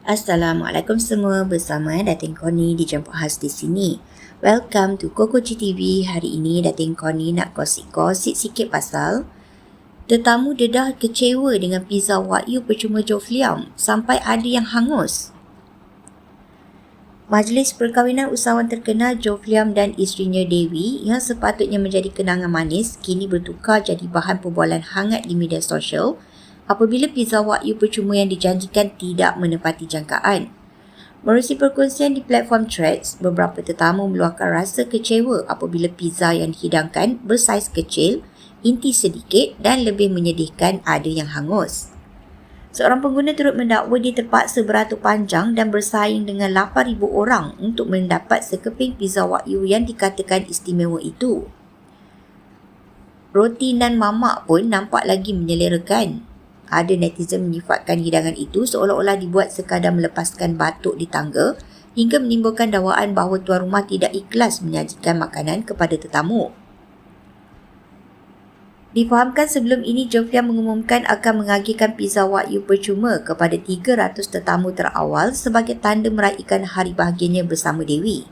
Assalamualaikum semua bersama Datin Koni di Jemput Khas di sini. Welcome to Koko TV. Hari ini Datin Koni nak gosip-gosip sikit pasal tetamu dedah kecewa dengan pizza Wagyu percuma Jofliam sampai ada yang hangus. Majlis perkahwinan usahawan terkenal Jofliam dan isterinya Dewi yang sepatutnya menjadi kenangan manis kini bertukar jadi bahan perbualan hangat di media sosial apabila pizza Wagyu percuma yang dijanjikan tidak menepati jangkaan. Merusi perkongsian di platform Threads, beberapa tetamu meluahkan rasa kecewa apabila pizza yang dihidangkan bersaiz kecil, inti sedikit dan lebih menyedihkan ada yang hangus. Seorang pengguna turut mendakwa dia terpaksa beratur panjang dan bersaing dengan 8,000 orang untuk mendapat sekeping pizza Wagyu yang dikatakan istimewa itu. Roti nan mamak pun nampak lagi menyelerakan. Ada netizen menyifatkan hidangan itu seolah-olah dibuat sekadar melepaskan batuk di tangga hingga menimbulkan dakwaan bahawa tuan rumah tidak ikhlas menyajikan makanan kepada tetamu. Difahamkan sebelum ini Jofia mengumumkan akan mengagihkan pizza Wagyu percuma kepada 300 tetamu terawal sebagai tanda meraihkan hari bahagianya bersama Dewi.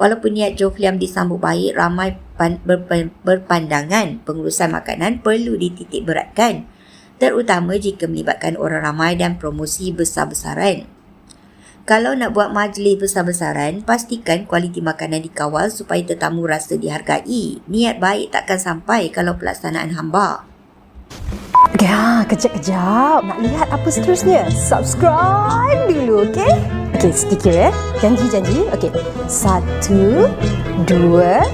Walaupun niat Jofliam disambut baik, ramai berpandangan pengurusan makanan perlu dititik beratkan terutama jika melibatkan orang ramai dan promosi besar-besaran. Kalau nak buat majlis besar-besaran, pastikan kualiti makanan dikawal supaya tetamu rasa dihargai. Niat baik takkan sampai kalau pelaksanaan hamba. Ya, kejap-kejap. Nak lihat apa seterusnya? Subscribe dulu, okey? Okey, sedikit ya. Janji-janji. Okey. Satu, dua,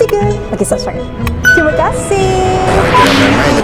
tiga. Okey, subscribe. Terima kasih.